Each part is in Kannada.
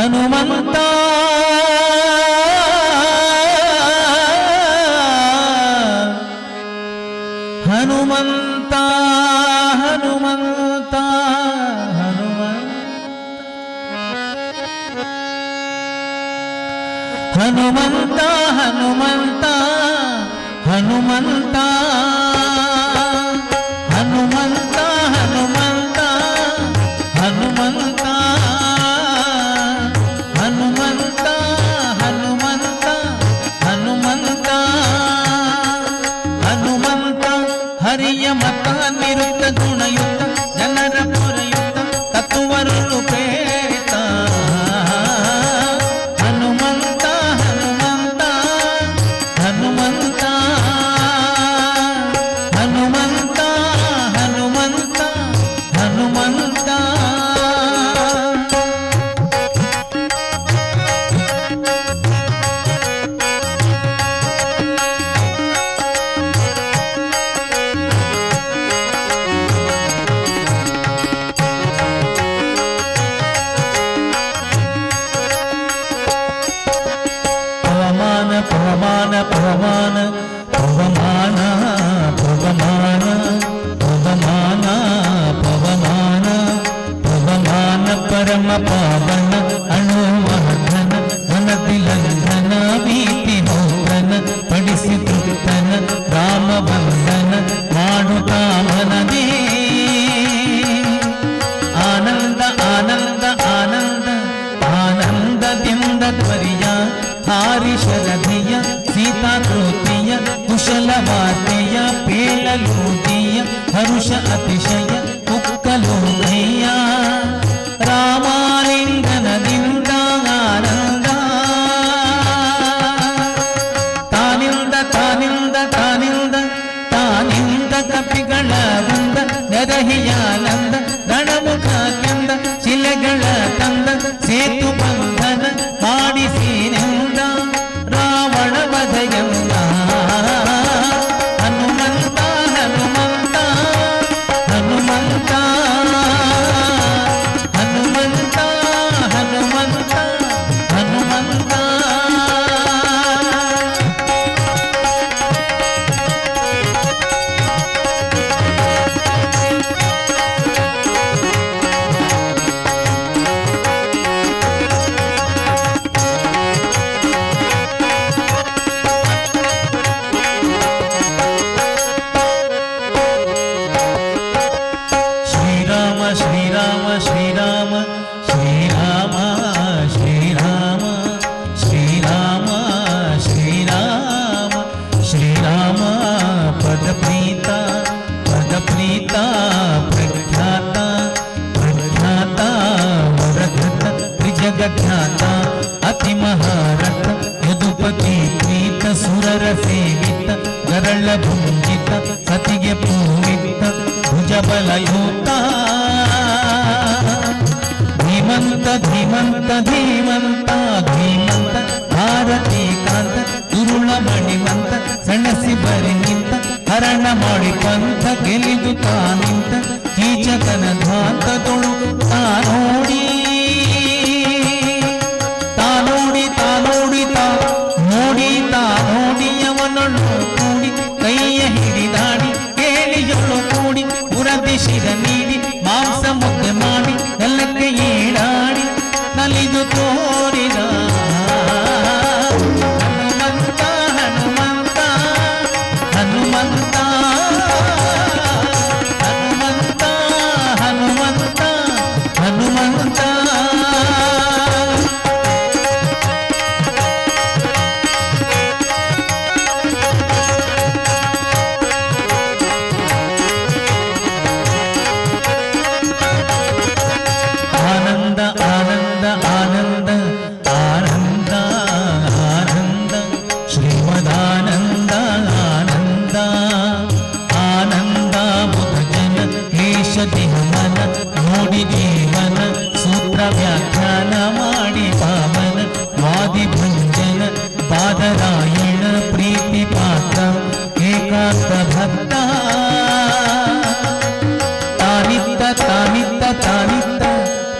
ಹನುಮಂತ. ಹನುಮಂತ ಹನುಮಂತ ಹನುಮಂತ. ಹನುಮಂತ ಹನುಮಂತ ಹನುಮಂತ. ಹರಿಯ ಮತ ನಿರುತ್ತ ಗುಣಯುಕ್ತ ಜನರ ಪುರಯುಕ್ತ ತತ್ವರಲು ഭഗവാന ഭഗവാന ഭഗവാന ഭഗവാന ഭഗവാന ഭഗവാന പരമ പാവന അണുമർദ്ദന ധനതിലന്ധന ഭീതി മോഹന പഠിസി തൃപ്തന രാമബന്ധന മാടുകാമനേ ആനന്ദ ആനന്ദ ആനന്ദ ആനന്ദ ദ്വരിയ ആരിശര కుశలమాతయ పేలలోకీయ హరుష అతిశయ కుక్కలోకయ్య రామాలింగన దిందానంద ತಾನಿಂದ ತಾನಿಂದ ತಾನಿಂದ ತಾನಿಂದ ಕಪಿಗಳ ಬಂದ ನರಹಿಯಾನಂದ ರಣಮುಖ ಕಂದ ಶಿಲೆಗಳ ತಂದ ಸೇತು ಬಂದ ಪ್ರಬಲಯೂತ ಧೀಮಂತ ಧೀಮಂತ ಧೀಮಂತ ಧೀಮಂತ ಭಾರತೀಕಾಂತ ಇರುಳ ಮಣಿಮಂತ, ಸಣಸಿ ಬರಿ ನಿಂತ, ಹರಣ ಮಾಡಿ ಪಂಥ, ಗೆಲಿದು ತಾನಿಂತ ಈ ಜಗನ ಧಾಂತ ತೊಳು ತಾನೋಡಿ ಜೀವನ ಸೂತ್ರ ವ್ಯಾಖ್ಯಾನ ಮಾಡಿ ಪಾವನ ವಾದಿಭಂಜನ ಪಾದರಾಯಣ ಪ್ರೀತಿ ಪಾತ್ರ ಏಕಾಂತ ಭಕ್ತ ತಾನಿತ್ತ ತಾನಿತ್ತ ತಾನಿತ್ತ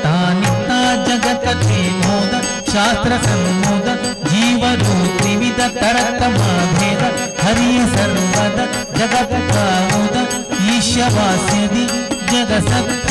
ತಾನಿತ್ತ ಜಗತ ಪ್ರೇಮೋದ ಶಾಸ್ತ್ರ ಸಮ್ಮೋದ ಜೀವನು ತ್ರಿವಿಧ ತರತ ಮಾಭೇದ ಹರಿಯ ಸರ್ವದ ಜಗತ್ ಕಾಮೋದ ಈಶ್ವವಾಸ್ಯದಿ ಜಗಸತ್ತ